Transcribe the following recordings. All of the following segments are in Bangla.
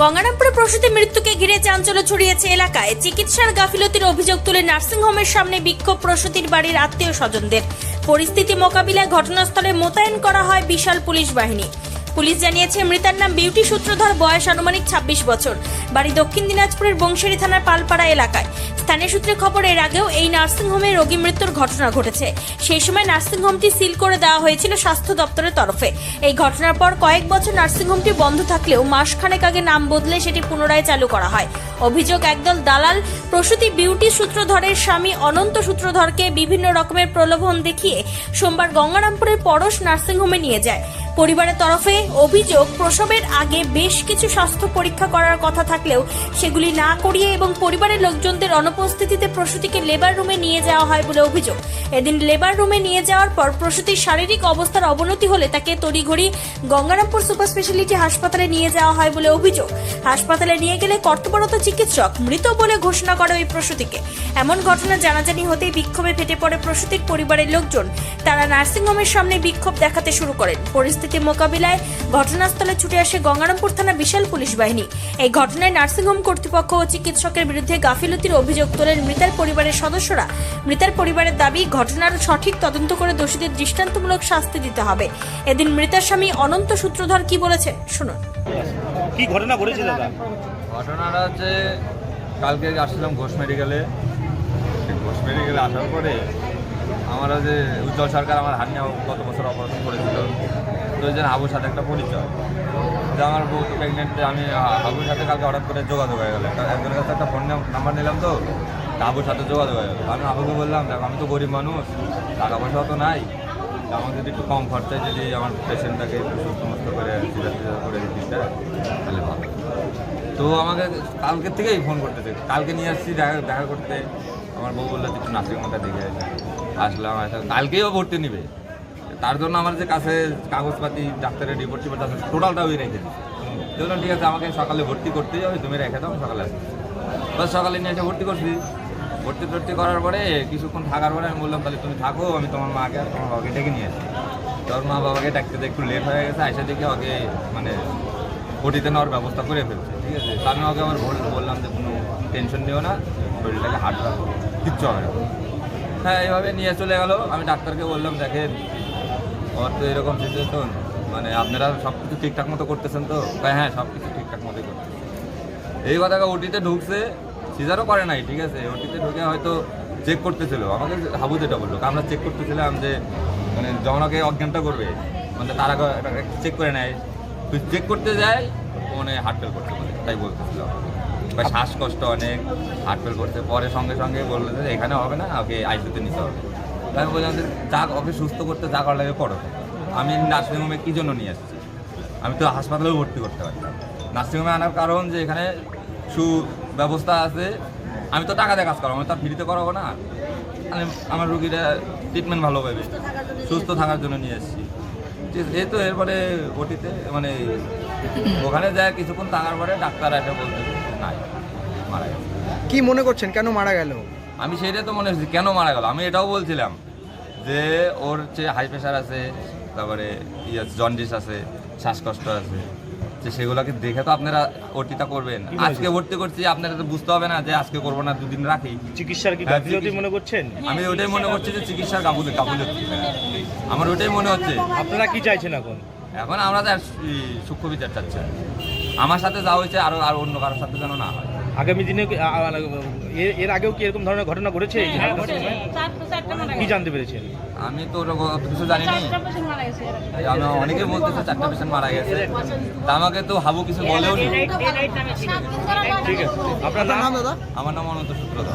গঙ্গারামপুরে প্রসূতি মৃত্যুকে ঘিরে চাঞ্চল্য ছড়িয়েছে এলাকায়। চিকিৎসার গাফিলতির অভিযোগ তুলে নার্সিংহোমের সামনে বিক্ষোভ প্রসূতির বাড়ির আত্মীয় স্বজনদের। পরিস্থিতি মোকাবিলায় ঘটনাস্থলে মোতায়েন করা হয় বিশাল পুলিশ বাহিনী। পুলিশ জানিয়েছে, মৃতার নাম বিউটি সূত্রধর, বয়স আনুমানিক ছাব্বিশ বছর। বাড়ি দক্ষিণ দিনাজপুরের বংশেরি থানার পালপাড়া এলাকায়। স্থানীয় সূত্রে খবর, এর আগেও এই নার্সিংহোমে রোগী মৃত্যুর ঘটনা ঘটেছে। সেই সময় নার্সিংহোমটি সিল করে দেওয়া হয়েছিল স্বাস্থ্য দপ্তরের তরফে। এই ঘটনার পর কয়েক বছর নার্সিংহোমটি বন্ধ থাকলেও মাসখানেক আগে নাম বদলে সেটি পুনরায় চালু করা হয়। অভিযোগ, একদল দালাল প্রসূতি বিউটি সূত্রধরের স্বামী অনন্ত সূত্রধরকে বিভিন্ন রকমের প্রলোভন দেখিয়ে সোমবার গঙ্গারামপুরের পরশ নার্সিংহোমে নিয়ে যায়। পরিবারের তরফে অভিযোগ, প্রসবের আগে বেশ কিছু স্বাস্থ্য পরীক্ষা করার কথা থাকলেও সেগুলি না করিয়ে এবং পরিবারের লোকজনদের অনুপস্থিতিতে প্রসূতিকে লেবার রুমে নিয়ে যাওয়া হয় বলে অভিযোগ। এদিন লেবার রুমে নিয়ে যাওয়ার পর প্রসূতির শারীরিক অবস্থার অবনতি হলে তাকে তড়িঘড়ি গঙ্গারামপুর সুপার স্পেশালিটি হাসপাতালে নিয়ে যাওয়া হয় বলে অভিযোগ। হাসপাতালে নিয়ে গেলে কর্তব্যরত চিকিৎসক মৃত বলে ঘোষণা করে ওই প্রসূতিকে। এমন ঘটনা জানাজানি হতেই বিক্ষোভে ফেটে পড়ে প্রসূতির পরিবারের লোকজন। তারা নার্সিংহোমের সামনে বিক্ষোভ দেখাতে শুরু করেন। পরিস্থিতি মোকাবিলায় ঘটনাস্থলে ছুটে আসে গঙ্গারামপুর থানা বিশাল পুলিশ বাহিনী। এই ঘটনায় নার্সিংহোম কর্তৃপক্ষ ও চিকিৎসকের বিরুদ্ধে গাফিলতির অভিযোগ তোলেন মৃতার পরিবারের সদস্যরা। মৃতার পরিবারের দাবি ঘটনার সঠিক তদন্ত করে দোষীদের দৃষ্টান্তমূলক শাস্তি দিতে হবে। এদিন মৃতার স্বামী অনন্ত সূত্রধর কি বলেছে শুনুন। কি ঘটনা ঘটেছে দাদা? ঘটনাটা হচ্ছে কালকে আসছিলাম ঘোষ মেডিকেলে। ঘোষ মেডিকেলে আসার পরে আমার যে উজ্জ্বল সরকার আমার হান্নি গত বছর অপারেশন করেছিল ওই হাবুর সাথে একটা পরিচয়। যে আমার বউ প্রেগনেন্ট আমি হাবুর সাথে কালকে হঠাৎ করে যোগাযোগ হয়ে গেল। একজনের কাছে একটা ফোন নাম্বার নিলাম তো হাবুর সাথে যোগাযোগ হয়ে গেল। আমি হাবুকে বললাম, দেখো, আমি তো গরিব মানুষ, টাকা পয়সা তো নাই। তা আমাকে যদি একটু কম খরচায় যদি আমার পেশেন্টটাকে একটু সুস্থ করে করে দিতে তাহলে ভালো। তো আমাকে কালকের থেকেই ফোন করতে করতেছে। কালকে নিয়ে আসছি, দেখা দেখা করতে। আমার বউ বলল, তুই একটু নার্সিং হোমটা দেখে আসি আসলাম আসলাম। কালকেও ভর্তি নিবে। তার জন্য আমার যে কাছে কাগজপাতি, ডাক্তারের রিপোর্ট টিপোর্ট আছে টোটালটা ওই রেখে দিচ্ছি ঠিক আছে, আমাকে সকালে ভর্তি করতেই হবে, তুমি রেখে দাও সকালে আসছি বাস সকালে নিয়ে এসে ভর্তি করছি। ভর্তি টর্তি করার পরে কিছুক্ষণ থাকার পরে আমি বললাম, তাহলে তুমি থাকো, আমি তোমার মাকে আর তোমার বাবাকে ডেকে নিয়ে আসি। তোর মা বাবাকে ডাকতে একটু লেট হয়ে গেছে এসে দেখে ওকে মানে ওটিতে নেওয়ার ব্যবস্থা করে ফেলছে, ঠিক আছে? তা আমি ওকে বল- বললাম যে, কোনো টেনশন নিও না, শরীরটাকে হার্ট রাখো, কিচ্ছু হবে না। হ্যাঁ এইভাবে নিয়ে চলে গেল। আমি ডাক্তারকে বললাম, দেখেন ওর তো এরকম সিচুয়েশন মানে আপনারা সব কিছু ঠিকঠাক মতো করতেছেন তো? হ্যাঁ সব কিছু ঠিকঠাক মতোই করতেছি। এই কথাটা ওটিতে ঢুকছে, সিজারও করে নাই, ঠিক আছে? ওটিতে ঢুকে হয়তো চেক করতেছিল। আমাকে হাবু যেটা বলল আমরা চেক করতেছিলাম যে মানে যখন অজ্ঞানটা করবে। মানে তারা চেক করে নেয়। তুই চেক করতে যায় মানে হার্ট ফেল করতে তাই বলতেছিল শ্বাসকষ্ট অনেক হার্ট ফেল পরে সঙ্গে সঙ্গে বলল যে, এখানে হবে না, ওকে আইসিউতে নিতে হবে। আমি বললাম যে যা ওকে সুস্থ করতে যা করা লাগে করো। আমি নার্সিংহোমে কী জন্য নিয়ে আসছি? আমি তো হাসপাতালেও ভর্তি করতে পারতাম নার্সিংহোমে আনার কারণ যে এখানে সুব্যবস্থা আছে। আমি তো টাকা দিয়ে কাজ করব আমি তো আর ফ্রিতে করাবো না। আমি আমার রুগীরা ট্রিটমেন্ট ভালো পাবে। সুস্থ থাকার জন্য নিয়ে এসেছি। এই তো এরপরে ওটিতে মানে ওখানে যায় কিছুক্ষণ থাকার পরে ডাক্তার এসে বলতে নাই মারা গেছে। কি মনে করছেন? কেন মারা গেল? আমি সেটাই তো মনে হচ্ছে কেন মারা গেল? আমি এটাও বলছিলাম। যে ওর হচ্ছে হাই প্রেশার আছে তারপরে ইয়ে জন্ডিস আছে শ্বাসকষ্ট আছে যে সেগুলোকে দেখে তো আপনারা ওটিটা করবেন। আজকে ভর্তি করছি আপনারা তো বুঝতে হবে না যে আজকে করব না দুদিন রাখি। চিকিৎসার কি হ্যাঁ, গাফিলতি মনে করছেন? আমি ওটাই মনে করছি যে চিকিৎসার কাবুলে কাবুলে আমার ওটাই মনে হচ্ছে। আপনারা কি চাইছেন এখন? এখন আমরা তো সূক্ষ্ম বিচার চাচ্ছি। আমার সাথে যা হয়েছে আরও আর অন্য কারোর সাথে যেন না হয়। আগামী দিনে এর- এর আগেও কি এরকম ধরনের ঘটনা ঘটেছে? হ্যাঁ? চারটা কি জানতে পেরেছেন? আমি তো অত কিছু মারা আমি অনেকে বলতেছে চারটা পেশেন্ট মারা গেছে। তা আমাকে তো হাবু কিছু বলেও নি। ঠিক আছে। আপনার নাম? দাদা? আমার নাম অনন্ত সূত্রধর।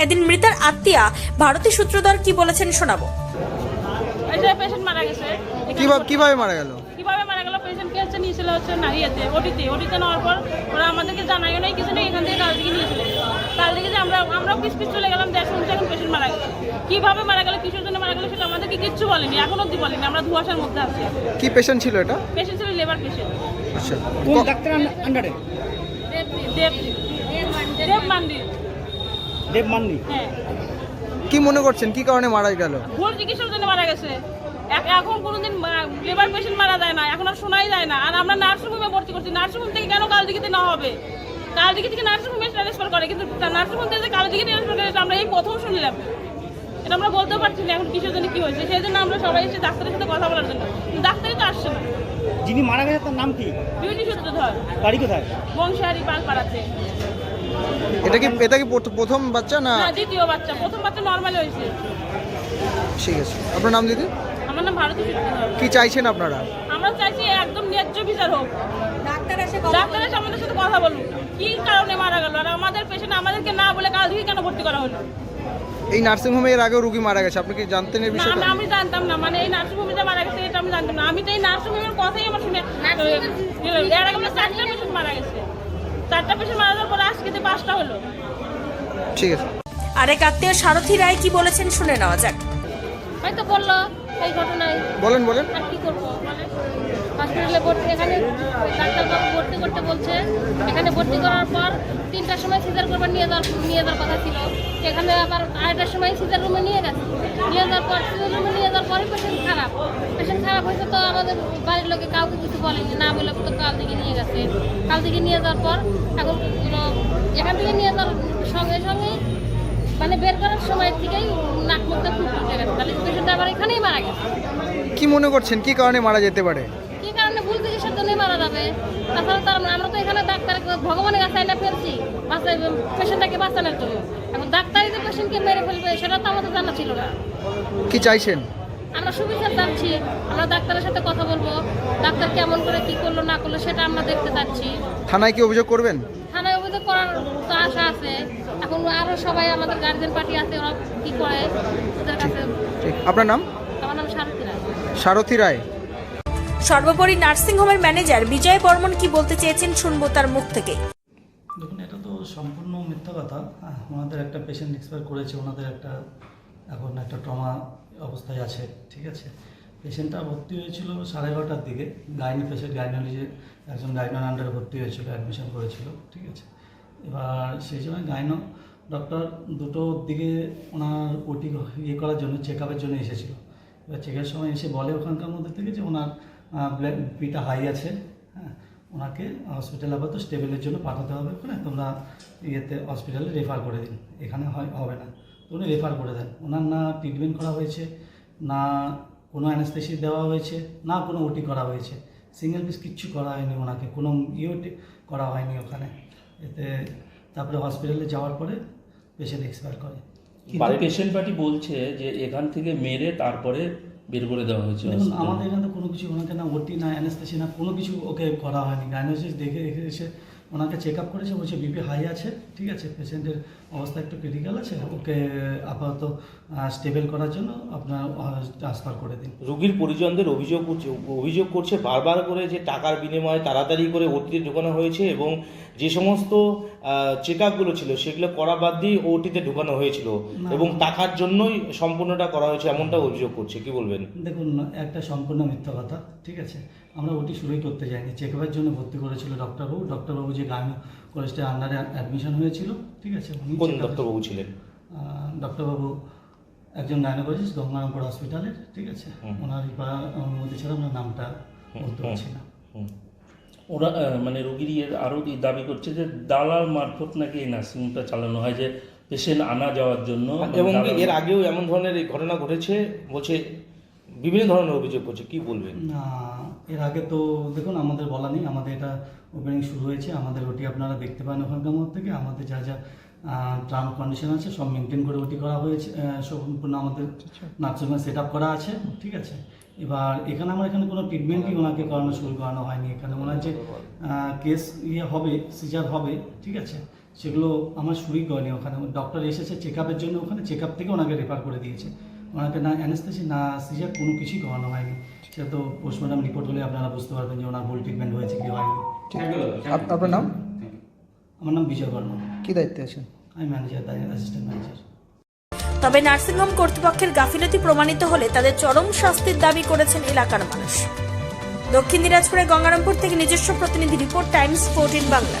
এদিন মৃতার আত্মীয়া ভারতী সূত্রধর কি বলেছেন শোনাবো। পেশেন্ট মারা গেছে। কীভাবে কীভাবে মারা গেল? গেল হচ্ছে নিয়েছিল হচ্ছে না ইয়েতে ওটিতে। ওটিতে নেওয়ার পর ওরা আমাদেরকে জানাইও নাই কিছু নেই এখান থেকে কাল দিকে নিয়েছিল কাল দিকে যে আমরা আমরাও পিস পিস চলে গেলাম যে শুনছি এখন পেশেন্ট মারা গেছে। কীভাবে মারা গেল কিসের জন্য মারা গেল সেটা আমাদেরকে কিচ্ছু বলেনি এখন অব্দি বলেনি আমরা ধোয়াশার মধ্যে আছি। কি পেশেন্ট ছিল এটা? পেশেন্ট ছিল লেবার পেশেন্ট আচ্ছা কোন ডাক্তার আন্ডারে? দেব দেব মান্দির দেব মান্নি হ্যাঁ। কি মনে করছেন? কি কারণে মারা গেল? ভুল চিকিৎসার জন্য মারা গেছে। এখন কোনোদিন লেবার পেশেন্ট মারা যায় না এখন আর শোনাই যায় না। আর আমরা নার্সিং হোমে ভর্তি করছি। নার্সিং হোম থেকে কেন কালদিঘিতে না হবে? কাল দিকে থেকে নার্সিং হোমে ট্রান্সফার করে কিন্তু নার্সিং হোম থেকে কালদিঘি ট্রান্সফার করে আমরা এই প্রথম শুনলাম। এটা আমরা বলতেও পারছি না এখন কিসের জন্য কি হয়েছে। সেই জন্য আমরা সবাই এসে ডাক্তারের সাথে কথা বলার জন্য। কিন্তু ডাক্তারই তো আসছে না। যিনি মারা গেছে তার নাম কি? বিউটি সূত্র ধর বাড়ি কোথায়? বংশাহারি পাল পাড়াতে এটা কি এটা কি প্রথ- প্রথম বাচ্চা না? না দ্বিতীয় বাচ্চা। প্রথম বাচ্চা নর্মাল হয়েছে। ঠিক আছে। আপনার নাম দিদি? আমার নাম ভারতী কি চাইছেন আপনারা? আমরা চাইছি একদম ন্যায্য বিচার হোক। ডাক্তার এসে ডাক্তার এসে আমাদের সাথে কথা বলুন কি কারণে মারা গেল? আর আমাদের পেশেন্ট আমাদেরকে না বলে কাল থেকে কেন ভর্তি করা হলো? এই নার্সিংহোমে এর আগেও রুগী মারা গেছে। আপনি কি জানতেন এই না আমি- আমি জানতাম না। মানে এই নার্সিং হোমে মারা গেছে এটা আমি জানতাম না। আমি তো এই নার্সিং হোমের কথাই আমার শুনে এর আগে আমরা চারটা পেশেন্ট মারা গেছে। চারটা পেশেন্ট মারা যাওয়ার পরে আজকে যে পাঁচটা হলো। ঠিক আছে। আরেক আত্মীয় সারথী রায় কি বলেছেন শুনে নেওয়া যাক। হয়তো বলল এই ঘটনায় বলেন বলেন। আর কি করব মানে হসপিটালে ভর্তি এখানে ডাক্তারবাবু ভর্তি করতে বলছে। এখানে ভর্তি করার পর তিনটার সময় সিজার করবার নিয়ে যাওয়ার নিয়ে যাওয়ার কথা ছিল। এখানে আবার আড়াইটার সময় সিজার রুমে নিয়ে গেছে। নিয়ে যাওয়ার পর সিজার রুমে নিয়ে যাওয়ার পরে পেশেন্ট খারাপ। পেশেন্ট খারাপ হয়েছে তো আমাদের বাড়ির লোকে কাউকে কিছু বলেনি। না বলে তো কাল থেকে নিয়ে গেছে। কাল থেকে নিয়ে যাওয়ার পর এখন এখান থেকে নিয়ে যাওয়ার সঙ্গে সঙ্গেই মানে বের করার সময় থেকেই নাক মুখটা ফুট উঠে গেছে। তাহলে পেশেন্ট আবার এখানেই মারা গেছে। কি মনে করছেন? কি কারণে মারা যেতে পারে? কি কারণে? ভুল চিকিৎসার জন্যই মারা যাবে। তাছাড়া তার আমরা তো এখানে ডাক্তার ভগবানের কাছে আইনা ফেলছি। বাঁচাই পেশেন্টটাকে বাঁচানোর জন্য। এখন ডাক্তারই যে পেশেন্টকে মেরে ফেলবে সেটা তো আমাদের জানা ছিল না। কি চাইছেন? আমরা সুবিচার চাচ্ছি। আমরা ডাক্তারের সাথে কথা বলব। ডাক্তার কেমন করে কি করল না করল সেটা আমরা দেখতে চাচ্ছি। থানায় কি অভিযোগ করবেন? থানায় অভিযোগ করার তো আশা আছে। আরও সবাই আমাদের গার্জেন পার্টি আছে ওরা কি করে ওদের কাছে ঠিক আপনার নাম? আমার নাম সারথী রায়। সারথী রায়। সর্বোপরি নার্সিংহোমের ম্যানেজার বিজয় বর্মন কি বলতে চেয়েছেন শুনব তার মুখ থেকে। দেখুন এটা তো সম্পূর্ণ মিথ্যা কথা। ওনাদের একটা পেশেন্ট এক্সপায়ার করেছে ওনাদের একটা এখন একটা ট্রমা অবস্থায় আছে ঠিক আছে? পেশেন্টটা ভর্তি হয়েছিল সাড়ে এগারোটার দিকে। গাইনি পেশেন্ট গাইনোলজি একজন গাইনোর আন্ডারে ভর্তি হয়েছিল অ্যাডমিশন করেছিল ঠিক আছে? এবার সেই সময় গাইনো ডক্টর দুটোর দিকে ওনার ওটি ইয়ে করার জন্য চেক আপের জন্য এসেছিল। এবার চেকের সময় এসে বলে ওখানকার মধ্যে থেকে যে ওনার ব্লাড বিটা হাই আছে হ্যাঁ ওনাকে হসপিটাল আপাতত স্টেবলের জন্য পাঠাতে হবে ওখানে তোমরা ইয়েতে হসপিটালে রেফার করে দিন। এখানে হয়, হবে না। তো উনি রেফার করে দেন। ওনার না ট্রিটমেন্ট করা হয়েছে, না কোনো অ্যানেস্থেসি দেওয়া হয়েছে, না কোনো ওটি করা হয়েছে। সিঙ্গেল পিস কিচ্ছু করা হয়নি ওনাকে, কোনো ইয়ে করা হয়নি ওখানে। এতে তারপরে হসপিটালে যাওয়ার পরে পেশেন্ট এক্সপায়ার করে। বাড়ির পেশেন্ট পার্টি বলছে যে এখান থেকে মেরে তারপরে বের করে দেওয়া হয়েছে দেখুন আমাদের এখানে তো কোনো কিছু ওনাকে না ওটি না অ্যানেস্থেসি না কোনো কিছু ওকে করা হয়নি। গাইনোসিস দেখে এসে ওনাকে চেক আপ করেছে বলছে বিপি হাই আছে ঠিক আছে? পেশেন্টের অবস্থা একটু ক্রিটিক্যাল আছে? ওকে আপাতত স্টেবল করার জন্য আপনার ট্রান্সফার করে দিন। রোগীর পরিজনদের অভিযোগ করছে অভিযোগ করছে বারবার করে যে টাকার বিনিময়ে তাড়াতাড়ি করে ওটিতে ঢোকানো হয়েছে এবং যে সমস্ত চেক আপগুলো ছিল সেগুলো করা বাদ দিয়ে ওটিতে ঢোকানো হয়েছিল এবং টাকার জন্যই সম্পূর্ণটা করা হয়েছে এমনটা অভিযোগ করছে। কি বলবেন? দেখুন একটা সম্পূর্ণ মিথ্যা কথা ঠিক আছে? আমরা ওটি শুরুই করতে যাইনি। চেক আপের জন্য ভর্তি করেছিল ডক্টরবাবু ডক্টরবাবু যে গাইনো কলেজটা আন্ডারে অ্যাডমিশন হয়েছিল ঠিক আছে? কোন দপ্তরবাবু ছিলেন? ডক্টরবাবু একজন গাইনোকোলজিস্ট গঙ্গারামপুর হসপিটালের ঠিক আছে? ওনার অনুমতি ছাড়া আমরা নামটা বলতে হুম। পারছি না। ওরা মানে রোগীর ইয়ে আরও দাবি করছে যে দালাল মারফত নাকি এই নার্সিংটা চালানো হয় যে পেশেন্ট আনা যাওয়ার জন্য এবং এর আগেও এমন ধরনের এই ঘটনা ঘটেছে বলছে বিভিন্ন ধরনের অভিযোগ করছে কি বলবেন? না এর আগে তো দেখুন আমাদের বলা নেই আমাদের এটা ওপেনিং শুরু হয়েছে আমাদের ওটি আপনারা দেখতে পান ওখানকার মধ্যে থেকে। আমাদের যা যা টার্ম কন্ডিশন আছে সব মেনটেন করে ওটি করা হয়েছে সম্পূর্ণ আমাদের নার্সিংহোমে সেট আপ করা আছে ঠিক আছে? এবার এখানে আমার এখানে কোনো ট্রিটমেন্টই ওনাকে করানো শুরু করানো হয়নি। এখানে ওনার যে কেস ইয়ে হবে সিজার হবে ঠিক আছে? সেগুলো আমার শুরুই করেনি ওখানে। ডক্টর এসেছে চেক আপের জন্য ওখানে চেক আপ থেকে ওনাকে রেফার করে দিয়েছে। ওনাকে না অ্যানেস্থেসি না সিজার কোনো কিছুই করানো হয়নি। সেটা তো পোস্টমর্টম রিপোর্ট হলে আপনারা বুঝতে পারবেন যে ওনার ভুল ট্রিটমেন্ট হয়েছে কি হয়নি। আপনার নাম? আমার নাম বিজয় বর্মা। কি দায়িত্বে আছেন? আমি ম্যানেজার অ্যাসিস্ট্যান্ট ম্যানেজার তবে নার্সিংহোম কর্তৃপক্ষের গাফিলতি প্রমাণিত হলে তাদের চরম শাস্তির দাবি করেছেন এলাকার মানুষ। দক্ষিণ দিনাজপুরের গঙ্গারামপুর থেকে নিজস্ব প্রতিনিধি রিপোর্ট টাইমস ফোরটিন বাংলা।